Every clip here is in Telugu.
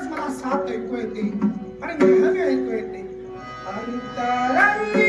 మనస్మర సాత్ ఎక్కువైంది మరి జ్ఞానమే ఎక్కువైంది అంతరంగి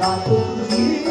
ডাকুন